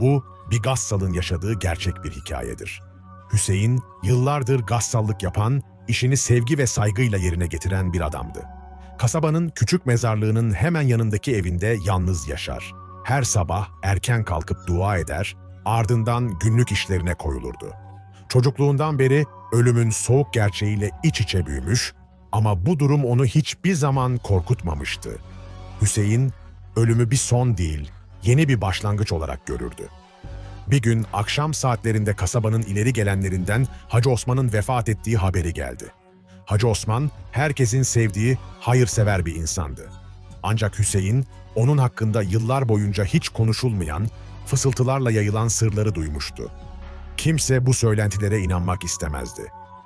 Bu, bir Gassal'ın yaşadığı gerçek bir hikayedir. Hüseyin, yıllardır gassallık yapan, işini sevgi ve saygıyla yerine getiren bir adamdı. Kasabanın küçük mezarlığının hemen yanındaki evinde yalnız yaşar. Her sabah erken kalkıp dua eder, ardından günlük işlerine koyulurdu. Çocukluğundan beri ölümün soğuk gerçeğiyle iç içe büyümüş ama bu durum onu hiçbir zaman korkutmamıştı. Hüseyin, ölümü bir son değil, yeni bir başlangıç olarak görürdü. Bir gün akşam saatlerinde kasabanın ileri gelenlerinden Hacı Osman'ın vefat ettiği haberi geldi. Hacı Osman, herkesin sevdiği, hayırsever bir insandı. Ancak Hüseyin, onun hakkında yıllar boyunca hiç konuşulmayan, fısıltılarla yayılan sırları duymuştu. Kimse bu söylentilere inanmak istemezdi.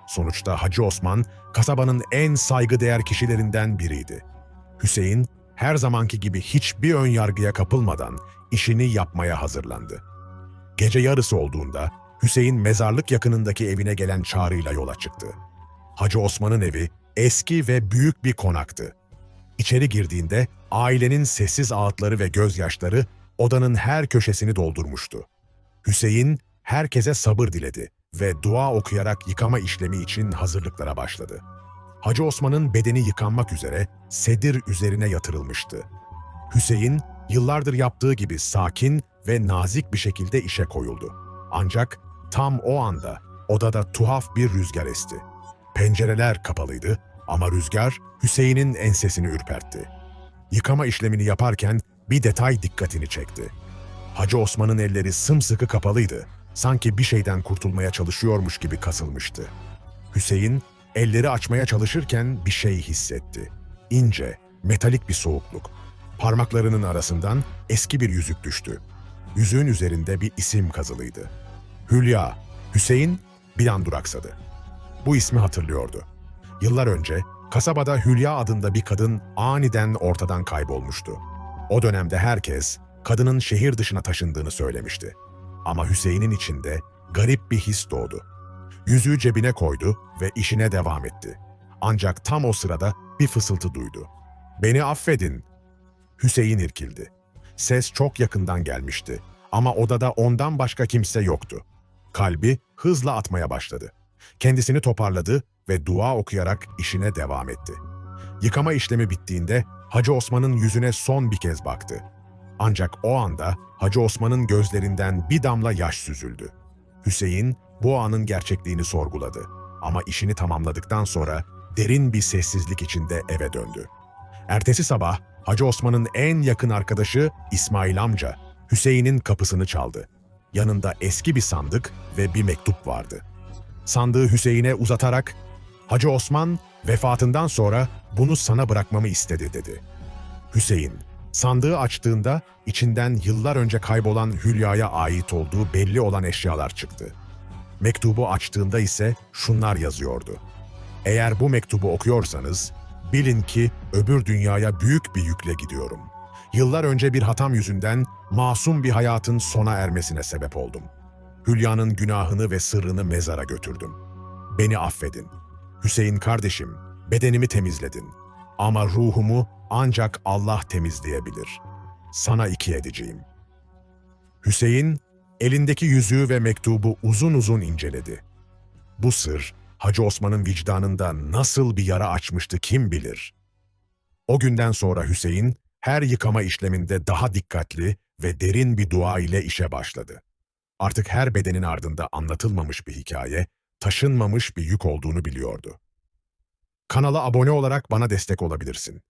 Sonuçta Hacı Osman, kasabanın en saygıdeğer kişilerinden biriydi. Hüseyin, her zamanki gibi hiçbir ön yargıya kapılmadan işini yapmaya hazırlandı. Gece yarısı olduğunda Hüseyin mezarlık yakınındaki evine gelen çağrıyla yola çıktı. Hacı Osman'ın evi eski ve büyük bir konaktı. İçeri girdiğinde ailenin sessiz ağıtları ve gözyaşları odanın her köşesini doldurmuştu. Hüseyin herkese sabır diledi ve dua okuyarak yıkama işlemi için hazırlıklara başladı. Hacı Osman'ın bedeni yıkanmak üzere sedir üzerine yatırılmıştı. Hüseyin yıllardır yaptığı gibi sakin ve nazik bir şekilde işe koyuldu. Ancak tam o anda odada tuhaf bir rüzgar esti. Pencereler kapalıydı ama rüzgar Hüseyin'in ensesini ürpertti. Yıkama işlemini yaparken bir detay dikkatini çekti. Hacı Osman'ın elleri sımsıkı kapalıydı. Sanki bir şeyden kurtulmaya çalışıyormuş gibi kasılmıştı. Hüseyin elleri açmaya çalışırken bir şey hissetti. İnce, metalik bir soğukluk. Parmaklarının arasından eski bir yüzük düştü. Yüzüğün üzerinde bir isim kazılıydı. Hülya, Hüseyin bir an duraksadı. Bu ismi hatırlıyordu. Yıllar önce kasabada Hülya adında bir kadın aniden ortadan kaybolmuştu. O dönemde herkes kadının şehir dışına taşındığını söylemişti. Ama Hüseyin'in içinde garip bir his doğdu. Yüzüğü cebine koydu ve işine devam etti. Ancak tam o sırada bir fısıltı duydu. "Beni affedin." Hüseyin irkildi. Ses çok yakından gelmişti ama odada ondan başka kimse yoktu. Kalbi hızla atmaya başladı. Kendisini toparladı ve dua okuyarak işine devam etti. Yıkama işlemi bittiğinde Hacı Osman'ın yüzüne son bir kez baktı. Ancak o anda Hacı Osman'ın gözlerinden bir damla yaş süzüldü. Hüseyin bu anın gerçekliğini sorguladı ama işini tamamladıktan sonra derin bir sessizlik içinde eve döndü. Ertesi sabah Hacı Osman'ın en yakın arkadaşı İsmail amca Hüseyin'in kapısını çaldı. Yanında eski bir sandık ve bir mektup vardı. Sandığı Hüseyin'e uzatarak Hacı Osman vefatından sonra bunu sana bırakmamı istedi dedi. Hüseyin sandığı açtığında içinden yıllar önce kaybolan Hülya'ya ait olduğu belli olan eşyalar çıktı. Mektubu açtığında ise şunlar yazıyordu. Eğer bu mektubu okuyorsanız bilin ki öbür dünyaya büyük bir yükle gidiyorum. Yıllar önce bir hatam yüzünden masum bir hayatın sona ermesine sebep oldum. Hülya'nın günahını ve sırrını mezara götürdüm. Beni affedin. Hüseyin kardeşim, bedenimi temizledin. Ama ruhumu ancak Allah temizleyebilir. Sana iki edeceğim. Hüseyin, elindeki yüzüğü ve mektubu uzun uzun inceledi. Bu sır, Hacı Osman'ın vicdanında nasıl bir yara açmıştı kim bilir. O günden sonra Hüseyin, her yıkama işleminde daha dikkatli ve derin bir dua ile işe başladı. Artık her bedenin ardında anlatılmamış bir hikaye, taşınmamış bir yük olduğunu biliyordu. Kanala abone olarak bana destek olabilirsin.